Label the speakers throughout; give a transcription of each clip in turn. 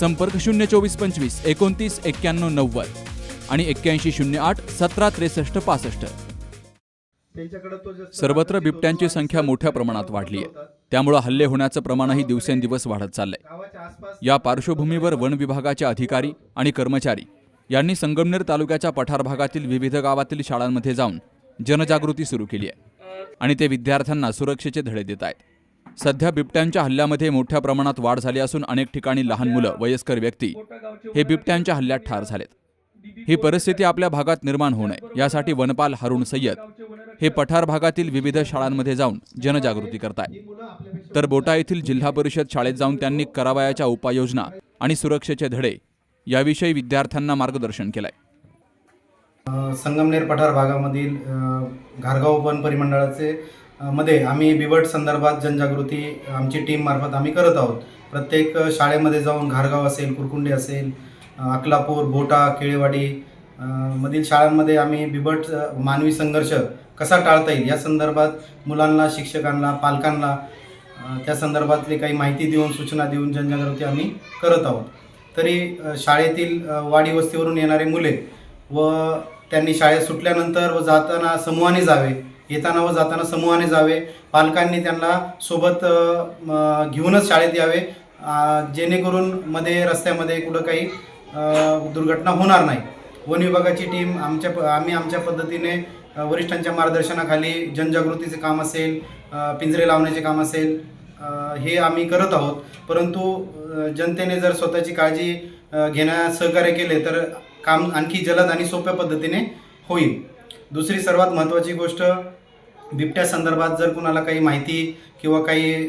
Speaker 1: संपर्क शून्य चोवीस पंचवीस एकोणतीस एक्क्याण्णव नव्वद आणि एक्क्याऐंशी शून्य आठ सतरा त्रेसष्ट पासष्ट. सर्वत्र बिबट्यांची संख्या मोठ्या प्रमाणात वाढली आहे. त्यामुळे हल्ले होण्याचं प्रमाणही दिवसेंदिवस वाढत चाललंय. या पार्श्वभूमीवर वन विभागाचे अधिकारी आणि कर्मचारी यांनी संगमनेर तालुक्याच्या पठार भागातील विविध गावातील शाळांमध्ये जाऊन जनजागृती सुरू केली आहे. आणि ते विद्यार्थ्यांना सुरक्षेचे धडे देत आहेत. सध्या बिबट्यांच्या हल्ल्यामध्ये मोठ्या प्रमाणात वाढ झाली असून अनेक ठिकाणी लहान मुलं वयस्कर व्यक्ती हे बिबट्यांच्या हल्ल्यात ठार झालेत. ही परिस्थिती आपल्या भागात निर्माण होऊ नये. यासाठी वनपाल हरुण सय्यद हे पठार भागातील विविध शाळांमध्ये जाऊन जनजागृती करतायत. तर बोटा येथील जिल्हा परिषद शाळेत जाऊन त्यांनी करावयाच्या उपाययोजना आणि सुरक्षेचे धडे याविषयी विद्यार्थ्यांना मार्गदर्शन केलंय.
Speaker 2: संगमनेर पठार भागामधील घारगाव वन परिमंडळाचे मध्ये आम्ही बिबट संदर्भात जनजागृती आमची टीम मार्फत आम्ही करत आहोत. प्रत्येक शाळेमध्ये जाऊन घारगाव असेल कुरकुंडी असेल अकलापूर बोटा केळेवाडी मधील शाळांमध्ये आम्ही बिबट मानवी संघर्ष कसा टाळता येईल या संदर्भात मुलांना शिक्षकांना पालकांना त्या संदर्भातली काही माहिती देऊन सूचना देऊन जनजागृती आम्ही करत आहोत. तरी शाळेतील वाडी वस्तीवरून येणारे मुले व त्यांनी शाळेत सुटल्यानंतर व जाताना समूहाने जावे येताना व जाताना समूहाने जावे. पालकांनी त्यांना सोबत घेऊनच शाळेत यावे. जेणेकरून मध्ये रस्त्यामध्ये कुठं काही दुर्घटना होणार नाही. वन विभागाची टीम आमच्या प- आम्ही आमच्या पद्धतीने वरिष्ठांच्या मार्गदर्शनाखाली जनजागृतीचे काम असेल पिंजरे लावण्याचे काम असेल हे आम्ही करत आहोत. परंतु जनतेने जर स्वतःची काळजी घेण्यास सहकार्य केले तर काम आणखी जलद आणि सोप्या पद्धतीने होईल. दुसरी सर्वात महत्त्वाची गोष्ट बिबट्या संदर्भात जर कुणाला काही माहिती किंवा काही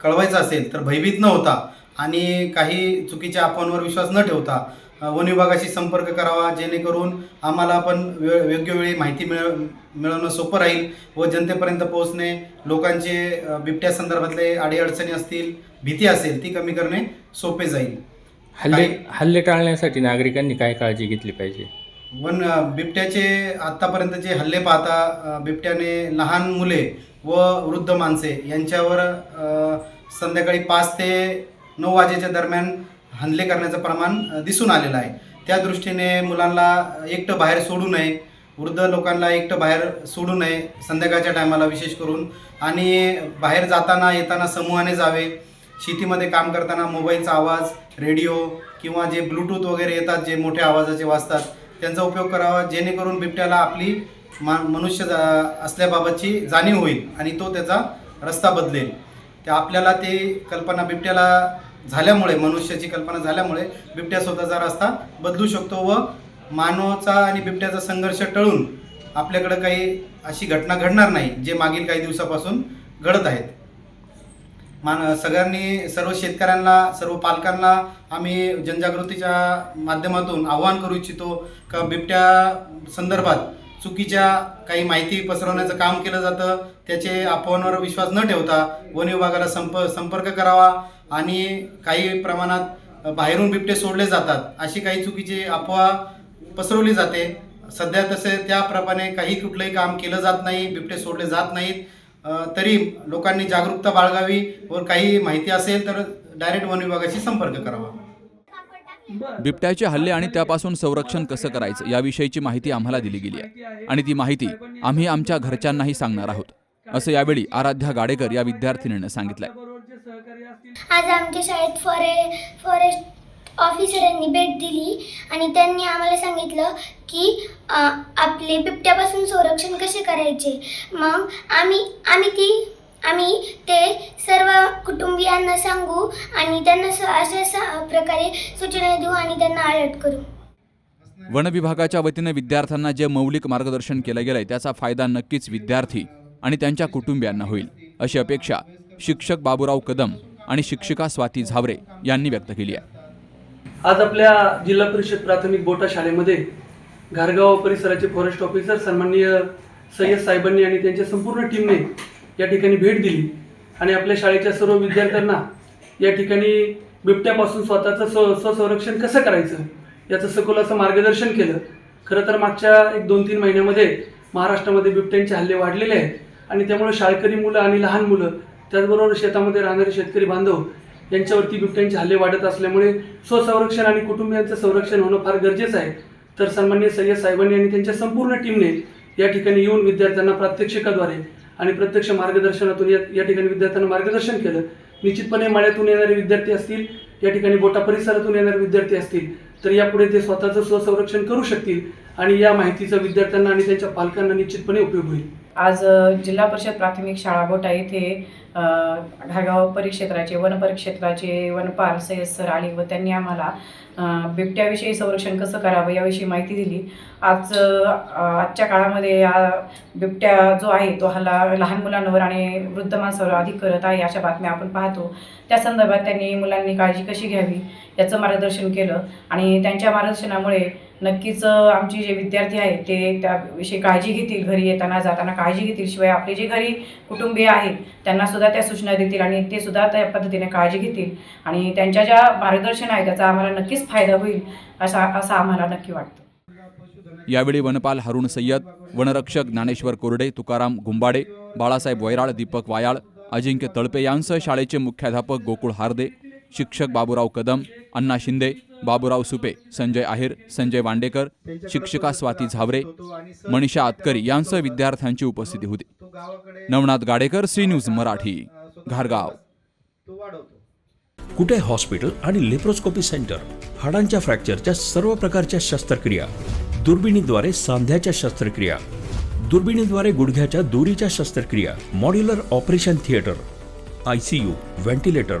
Speaker 2: कळवायचं असेल तर भयभीत न होता आणि काही चुकीच्या अफवांवर विश्वास न ठेवता वन विभागाशी संपर्क करावा जेणेकरून आम्हाला पण वे योग्य वेळी माहिती मिळ मिळवणं सोपं राहील व जनतेपर्यंत पोहोचणे लोकांचे बिबट्या संदर्भातले अडीअडचणी असतील भीती असेल ती कमी करणे सोपे जाईल.
Speaker 3: हल्ले हल्ले टाळण्यासाठी नागरिकांनी काय काळजी घेतली पाहिजे?
Speaker 2: वन बिबट्याचे आत्तापर्यंतचे हल्ले पाहता बिबट्याने लहान मुले व वृद्ध माणसे यांच्यावर संध्याकाळी पाच ते नऊ वाजेच्या दरम्यान हल्ले करण्याचं प्रमाण दिसून आलेलं आहे. त्या दृष्टीने मुलांना एकटं बाहेर सोडू नये वृद्ध लोकांना एकटं बाहेर सोडू नये संध्याकाळच्या टायमाला विशेष करून. आणि बाहेर जाताना येताना समूहाने जावे शेतीमध्ये काम करताना मोबाईलचा आवाज रेडिओ किंवा जे ब्लूटूथ वगैरे येतात जे मोठ्या आवाजाचे वाजतात त्यांचा उपयोग करावा जेणेकरून बिबट्याला आपली मा मनुष्य जा- असल्याबाबतची जाणीव होईल आणि तो त्याचा रस्ता बदलेल. त्या आपल्याला ते कल्पना बिबट्याला झाल्यामुळे मनुष्याची कल्पना झाल्यामुळे बिबट्या स्वतःचा रस्ता बदलू शकतो व मानवाचा आणि बिबट्याचा संघर्ष टळून आपल्याकडं काही अशी घटना घडणार नाही जे मागील काही दिवसापासून घडत आहेत. मान सगळ्यांनी सर्व शेतकऱ्यांना सर्व पालकांना आम्ही जनजागृतीच्या माध्यमातून आवाहन करू इच्छितो का बिबट्या संदर्भात चुकीच्या काही माहिती पसरवण्याचं काम केलं जातं त्याचे अफवांवर विश्वास न ठेवता वन विभागाला संप संपर्क करावा आणि काही प्रमाणात बाहेरून बिबटे सोडले जातात अशी काही चुकीची अफवा पसरवली जाते. सध्या तसे त्याप्रमाणे काही कुठलंही काम केलं जात नाही बिबटे सोडले जात नाहीत. तरी लोकांनी जागरूकता बाळगावी व काही माहिती असेल तर डायरेक्ट वन विभागाशी संपर्क करावा.
Speaker 1: बिबट्याचे हल्ले आणि त्यापासून संरक्षण कसं करायचं याविषयीची माहिती आम्हाला दिली गेली आहे. आणि ती माहिती आम्ही आमच्या घरच्यांनाही सांगणार आहोत. असं यावेळी आराध्या गाडेकर या विद्यार्थिनीनं सांगितलंय.
Speaker 4: आज आमच्या शाळेत फॉरे फॉरेस्ट ऑफिसरांनी भेट दिली आणि त्यांनी आम्हाला सांगितलं की आपले बिबट्यापासून संरक्षण कसे करायचे? मग आम्ही आम्ही ती आम्ही ते सर्व कुटुंबियांना सांगू आणि त्यांना स- अशा प्रकारे सूचना देऊ आणि त्यांना अलर्ट करू.
Speaker 1: वन विभागाच्या वतीनं विद्यार्थ्यांना जे मौलिक मार्गदर्शन केलं गेलंय त्याचा फायदा नक्कीच विद्यार्थी आणि त्यांच्या कुटुंबियांना होईल अशी अपेक्षा शिक्षक बाबूराव कदम आणि शिक्षिका स्वाती झावरे यांनी व्यक्त केली आहे.
Speaker 5: आज आपल्या जिल्हा परिषद प्राथमिक बोटा शाळेमध्ये घारगाव परिसराचे फॉरेस्ट ऑफिसर सन्माननीय सय्यद साहेबांनी आणि त्यांच्या संपूर्ण टीमने या ठिकाणी भेट दिली. आणि आपल्या शाळेच्या सर्व विद्यार्थ्यांना या ठिकाणी बिबट्यापासून स्वतःचं स्व स्वसंरक्षण कसं करायचं याचं सखोल असं मार्गदर्शन केलं. खरं तर मागच्या एक दोन तीन महिन्यामध्ये महाराष्ट्रामध्ये बिबट्यांचे हल्ले वाढलेले आहेत. आणि त्यामुळे शाळकरी मुलं आणि लहान मुलं त्याचबरोबर शेतामध्ये राहणारे शेतकरी बांधव यांच्यावरती बिबट्यांचे हल्ले वाढत असल्यामुळे स्वसंरक्षण आणि कुटुंबियांचं संरक्षण होणं फार गरजेचं आहे. तर सन्मान्य सय्यद साहेबांनी आणि त्यांच्या संपूर्ण टीमने या ठिकाणी येऊन विद्यार्थ्यांना प्रात्यक्षिकाद्वारे आणि प्रत्यक्ष मार्गदर्शनातून या या ठिकाणी विद्यार्थ्यांना मार्गदर्शन केलं. निश्चितपणे माळ्यातून येणारे विद्यार्थी असतील या ठिकाणी बोटा परिसरातून येणारे विद्यार्थी असतील तर यापुढे ते स्वतःचं स्वसंरक्षण करू शकतील आणि या माहितीचा विद्यार्थ्यांना आणि त्यांच्या पालकांना निश्चितपणे उपयोग होईल.
Speaker 6: आज जिल्हा परिषद प्राथमिक शाळा बोटा येथे ढागाव परिक्षेत्राचे वनपरिक्षेत्राचे वनपाल सय्यद सर आले व त्यांनी आम्हाला बिबट्याविषयी संरक्षण कसं करावं याविषयी माहिती दिली. आज आजच्या काळामध्ये बिबट्या जो आहे तो हल्ला लहान मुलांवर आणि वृद्ध माणसावर अधिक करत आहे अशा बातम्या आपण पाहतो. त्या संदर्भात त्यांनी मुलांनी काळजी कशी घ्यावी याचं मार्गदर्शन केलं आणि त्यांच्या मार्गदर्शनामुळे नक्कीच आमचे जे विद्यार्थी आहेत ते त्याविषयी काळजी घेतील घरी येताना जाताना काळजी घेतील. शिवाय आपले जे घरी कुटुंबीय आहेत त्यांनासुद्धा त्या सूचना देतील आणि ते सुद्धा त्या पद्धतीने काळजी घेतील. आणि त्यांच्या ज्या मार्गदर्शन आहे त्याचा आम्हाला नक्कीच फायदा होईल असा असं आम्हाला नक्की वाटतं.
Speaker 1: यावेळी वनपाल हरुण सय्यद वनरक्षक ज्ञानेश्वर कोरडे तुकाराम गुंबाडे बाळासाहेब वैराळ दीपक वायाळ अजिंक्य तळपे यांसह शाळेचे मुख्याध्यापक गोकुळ हार्दे शिक्षक बाबूराव कदम अण्णा शिंदे बाबूराव सुपे संजय आहेर संजय वांडेकर शिक्षिका स्वाती झावरे मनीषा आतकरी यांसह विद्यार्थ्यांची उपस्थिती होती. नवनाथ गाडेकर सी न्यूज मराठी घारगाव.
Speaker 7: कुठे हॉस्पिटल आणि लेप्रोस्कोपी सेंटर? हाडांच्या फ्रॅक्चरच्या सर्व प्रकारच्या शस्त्रक्रिया. दुर्बिणीद्वारे सांध्याच्या शस्त्रक्रिया. दुर्बिणीद्वारे गुडघ्याच्या दोरीच्या शस्त्रक्रिया. Modular operation theatre. I C U ventilator